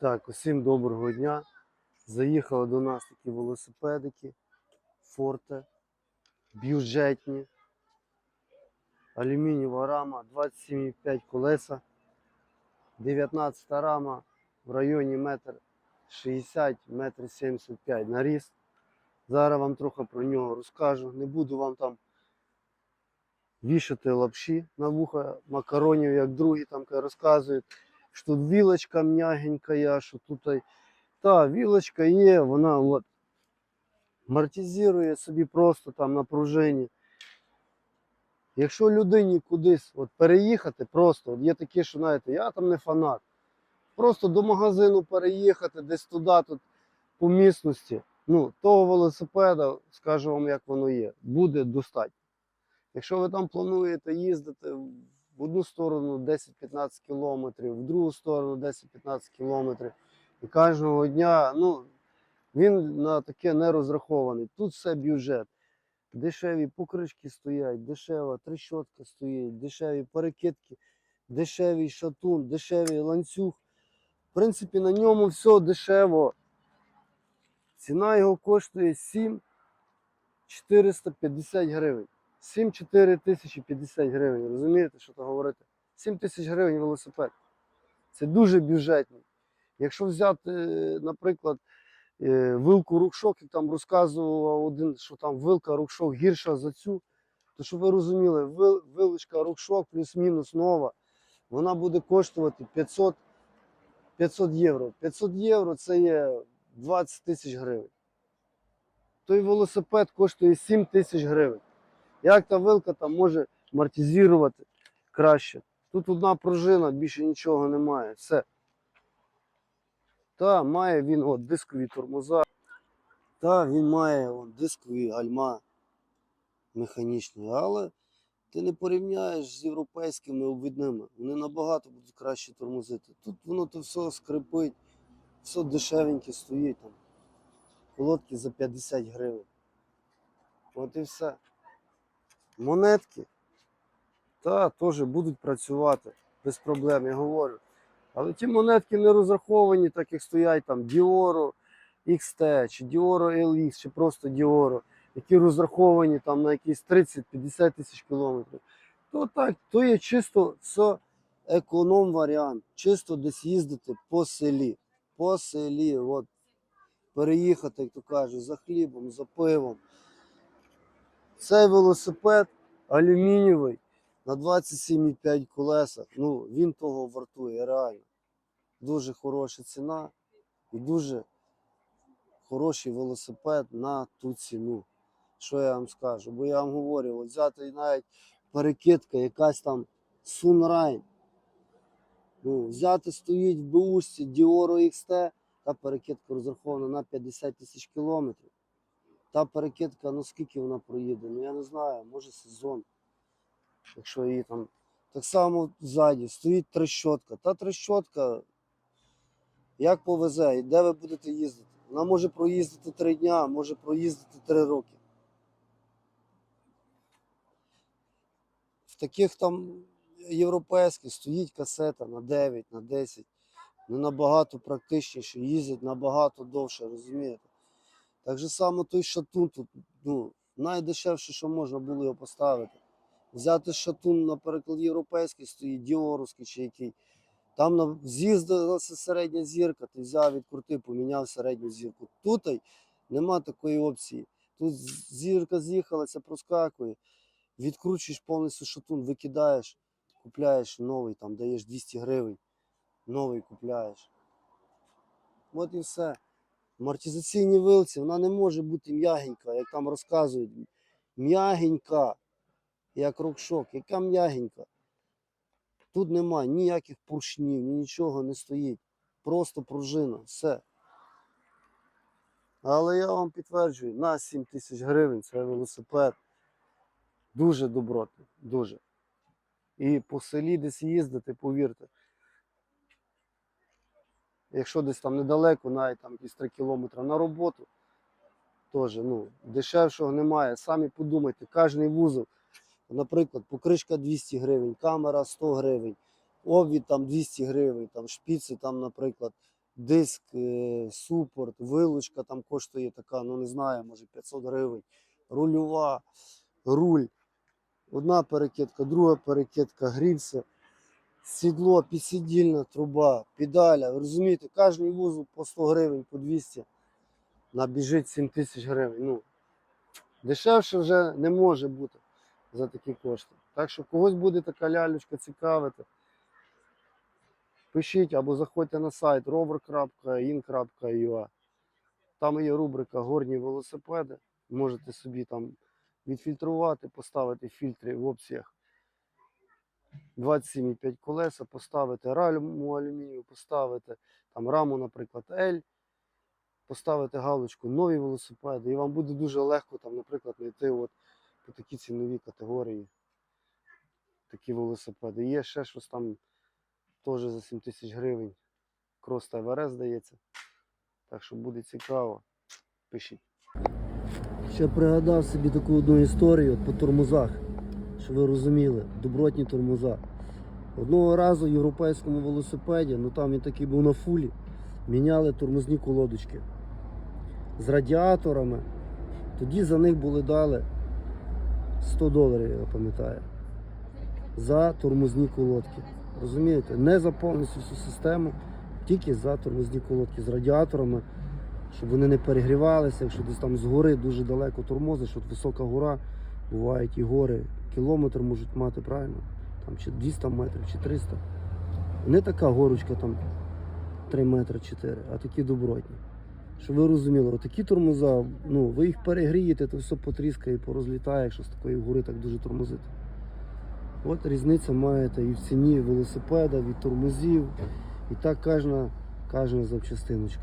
Так, усім доброго дня. Заїхали до нас такі велосипедики, форте, бюджетні, алюмінієва рама, 27,5 колеса, 19 рама в районі метр 60, метр 75 наріс. Зараз вам трохи про нього розкажу. Не буду вам там вішати лапші на вуха макаронів, як другі там розказують що тут вілочка м'ягенька, що тут. Та, вілочка є, вона от амортизує собі просто там на. Якщо людині кудись от переїхати, просто от є такі, що знаєте, я там не фанат. Просто до магазину переїхати, десь туди, тут по місності. Ну, того велосипеда, скажу вам, як воно є, буде достатньо. Якщо ви там плануєте їздити в одну сторону 10-15 кілометрів, в другу сторону 10-15 кілометрів, і кожного дня, ну, він на таке не розрахований. Тут все бюджет. Дешеві покришки стоять, дешева трещотка стоїть, дешеві перекидки, дешевий шатун, дешевий ланцюг. В принципі, на ньому все дешево. Ціна його коштує 7 450 гривень. 7-4 тисячі 50 гривень. Розумієте, що то говорити? 7 тисяч гривень велосипед. Це дуже бюджетний. Якщо взяти, наприклад, е, вилку рукшок, як там розказував один, що там вилка рукшок гірша за цю, то щоб ви розуміли, вил- вилочка рукшок плюс-мінус нова, вона буде коштувати 500, 500 євро. 500 євро це є 20 тисяч гривень. Той велосипед коштує 7 тисяч гривень. Як та вилка там може амортизувати краще? Тут одна пружина, більше нічого немає. Все. Та має він от, дискові тормоза. Та він має от, дискові гальма механічні, але ти не порівняєш з європейськими обвідними. Вони набагато будуть краще тормозити. Тут воно то все скрипить, все дешевеньке стоїть там. Колодки за 50 гривень. От і все. Монетки. Та теж будуть працювати без проблем, я говорю. Але ті монетки не розраховані, так як стоять там Dioro XT, чи Dioro LX, чи просто Dioro, які розраховані там на якісь 30-50 тисяч кілометрів. То так, то є чисто це економ варіант. Чисто десь їздити по селі. По селі. От, переїхати, як то кажуть, за хлібом, за пивом. Цей велосипед алюмінієвий на 27,5 колесах. Ну, він того вартує, реально. Дуже хороша ціна і дуже хороший велосипед на ту ціну. Що я вам скажу? Бо я вам говорю, от взяти навіть перекидка, якась там Sunrine. Ну, взяти стоїть в Бусті Dioro XT, та перекидка розрахована на 50 тисяч кілометрів. Та перекидка, ну скільки вона проїде? Ну я не знаю, може сезон. Якщо її там. Так само ззаді стоїть трещотка. Та трещотка, як повезе, і де ви будете їздити? Вона може проїздити три дня, може проїздити три роки. В таких там європейських стоїть касета на 9, на 10. Не набагато практичніше, їздять набагато довше, розумієте? Так же само той шатун тут, ну, найдешевше, що можна було його поставити. Взяти шатун, наприклад, європейський стоїть, діоровський чи який. Там з'їздилася середня зірка, ти взяв, відкрутив, поміняв середню зірку. Тут нема такої опції. Тут зірка з'їхала, це проскакує. Відкручуєш повністю шатун, викидаєш, купляєш новий, там даєш 200 гривень, новий купляєш. От і все. Амортизаційні вилці, вона не може бути м'ягенька, як там розказують. М'ягенька, як рокшок, яка м'ягенька. Тут немає ніяких поршнів, нічого не стоїть. Просто пружина, все. Але я вам підтверджую, на 7 тисяч гривень це велосипед. Дуже добротний, дуже. І по селі десь їздити, повірте. Якщо десь там недалеко, навіть там якісь 3 кілометри на роботу, теж ну, дешевшого немає. Самі подумайте, кожний вузол, наприклад, покришка 200 гривень, камера 100 гривень, обвід там 200 гривень, там шпіци, там, наприклад, диск, е, супорт, вилучка там коштує така, ну не знаю, може 500 гривень. Рульова, руль, одна перекидка, друга перекидка, грільця, сідло, підсидільна труба, педаля. Ви розумієте, кожен вузол по 100 гривень, по 200, набіжить 7 тисяч гривень. Ну, дешевше вже не може бути за такі кошти. Так що когось буде така лялючка цікавити. Пишіть або заходьте на сайт rover.in.ua. Там є рубрика Горні велосипеди. Можете собі там відфільтрувати, поставити фільтри в опціях 27,5 колеса, поставити раму алюмінію, поставити там раму, наприклад, L, поставити галочку нові велосипеди, і вам буде дуже легко там, наприклад, знайти от по такі цінові категорії такі велосипеди. Є ще щось там теж за 7 тисяч гривень. Крос та ВРС здається. Так що буде цікаво. Пишіть. Ще пригадав собі таку одну історію по тормозах, щоб ви розуміли, добротні тормоза. Одного разу в європейському велосипеді, ну там він такий був на фулі, міняли тормозні колодочки з радіаторами. Тоді за них були дали 100 доларів, я пам'ятаю, за тормозні колодки. Розумієте? Не за повністю всю систему, тільки за тормозні колодки з радіаторами, щоб вони не перегрівалися, якщо десь там згори дуже далеко тормозиш, от висока гора, бувають і гори, кілометр можуть мати, правильно? Там чи 200 метрів, чи 300. Не така горочка там 3 метри 4, а такі добротні. Щоб ви розуміли, отакі тормоза, ну, ви їх перегрієте, то все потріскає, і порозлітає, якщо з такої гори так дуже тормозити. От різниця маєте і в ціні велосипеда, від тормозів, і так кожна, кожна запчастиночка.